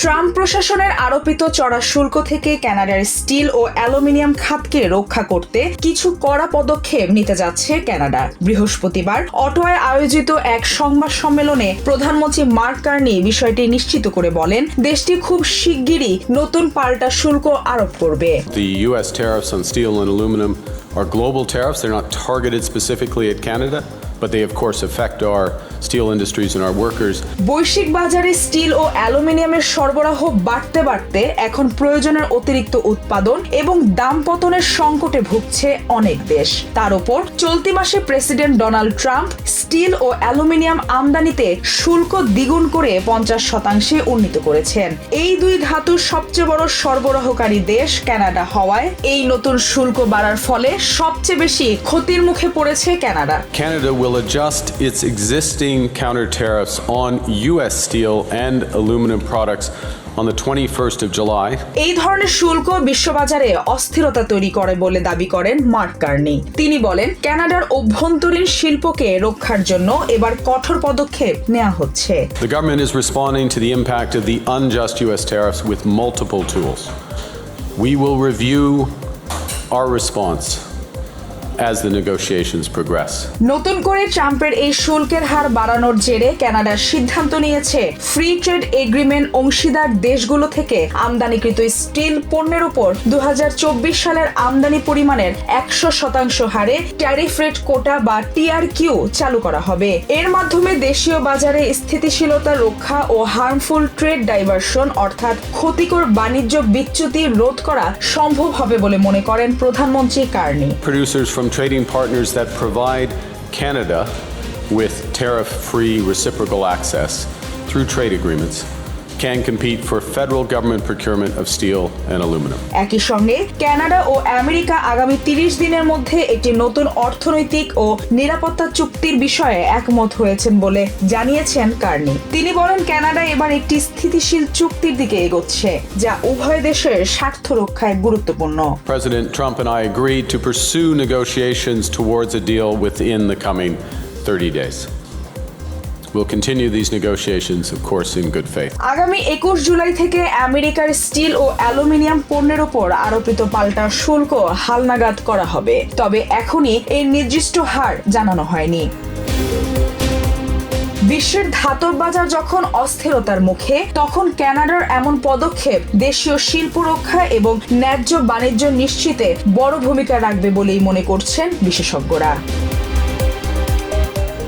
Trump প্রশাসনের আরোপিত চড়া শুল্ক থেকে কানাডার স্টিল ও অ্যালুমিনিয়াম খাতকে রক্ষা করতে কিছু কড়া পদক্ষেপ নিতে যাচ্ছে কানাডা বৃহস্পতিবার অটোয়ায় আয়োজিত এক সংবাদ সম্মেলনে প্রধানমন্ত্রী মার্ক কার্নি বিষয়টি নিশ্চিত করে বলেন দেশটি খুব শিগগিরই নতুন পাল্টা শুল্ক আরোপ করবে। Are global tariffs. They're not targeted specifically at Canada, but they, of course, affect our steel industries and our workers. বৈশ্বিক বাজারে স্টিল ও অ্যালুমিনিয়ামের সরবরাহ বাড়তে বাড়তে এখন প্রয়োজনের অতিরিক্ত উৎপাদন এবং দাম পতনের সংকটে ভুগছে অনেক দেশ। তার উপর চলতি মাসে প্রেসিডেন্ট ডোনাল্ড ট্রাম্প স্টিল ও অ্যালুমিনিয়াম আমদানিতে শুল্ক দ্বিগুণ করে পঞ্চাশ শতাংশে উন্নীত করেছেন। এই দুই ধাতুর সবচেয়ে বড় সরবরাহকারী দেশ কানাডা হওয়ায় এই নতুন শুল্ক বাড়ার ফলে সবচেয়ে বেশি ক্ষতির মুখে পড়েছে Canada Canada will adjust its existing counter tariffs on U.S. steel and aluminum products on the 21st of July. এই ধরনের শুল্ক বিশ্ববাজারে অস্থিরতা তৈরি করে বলে দাবি করেন মার্ক কার্নি তিনি বলেন কানাডার অভ্যন্তরীণ শিল্পকে রক্ষার জন্য এবার কঠোর পদক্ষেপ নেওয়া হচ্ছে The government is responding to the impact of the unjust U.S. tariffs with multiple tools. We will review our response as the negotiations progress. নতুন করে ট্রাম্পের এই শুল্কের হার বাড়ানোর জেরে কানাডার সিদ্ধান্ত নিয়েছে ফ্রি ট্রেড এগ্রিমেন্ট অংশীদার দেশগুলো থেকে আমদানিকৃত স্টিল পণ্যের উপর দু সালের আমদানি পরিমাণের একশো শতাংশ হারে ট্যারিফ রেট কোটা বা টিআর কিউ চালু করা হবে এর মাধ্যমে দেশীয় বাজারে স্থিতিশীলতা রক্ষা ও হার্মফুল ট্রেড ডাইভারশন অর্থাৎ ক্ষতিকর বাণিজ্য বিচ্যুতি রোধ করা সম্ভব হবে বলে মনে করেন প্রধানমন্ত্রী Carney Producers from trading partners that provide Canada with tariff free reciprocal access through trade agreements can compete for federal government procurement of steel and aluminum. একই সঙ্গে কানাডা ও আমেরিকা আগামী তিরিশ দিনের মধ্যে একটি নতুন অর্থনৈতিক ও নিরাপত্তা চুক্তির বিষয়ে একমত হয়েছেন বলে জানিয়েছেন কার্নি তিনি বলেন কানাডা এবার একটি স্থিতিশীল চুক্তির দিকে এগোচ্ছে যা উভয় দেশের স্বার্থ রক্ষায় গুরুত্বপূর্ণ President Trump and I agreed to pursue negotiations towards a deal within the coming 30 days. We'll continue these negotiations, of course, in good faith. আগামী একুশ জুলাই থেকে আমেরিকার স্টিল ও অ্যালুমিনিয়াম পণ্যের উপর আরোপিত পাল্টা শুল্ক হালনাগাদ করা হবে। তবে এখনই এর নির্দিষ্ট হার জানানো হয়নি। বিশ্বের ধাতব বাজার যখন অস্থিরতার মুখে তখন কানাডার এমন পদক্ষেপ দেশীয় শিল্প রক্ষা এবং ন্যায্য বাণিজ্য নিশ্চিতে বড় ভূমিকা রাখবে বলেই মনে করছেন বিশেষজ্ঞরা।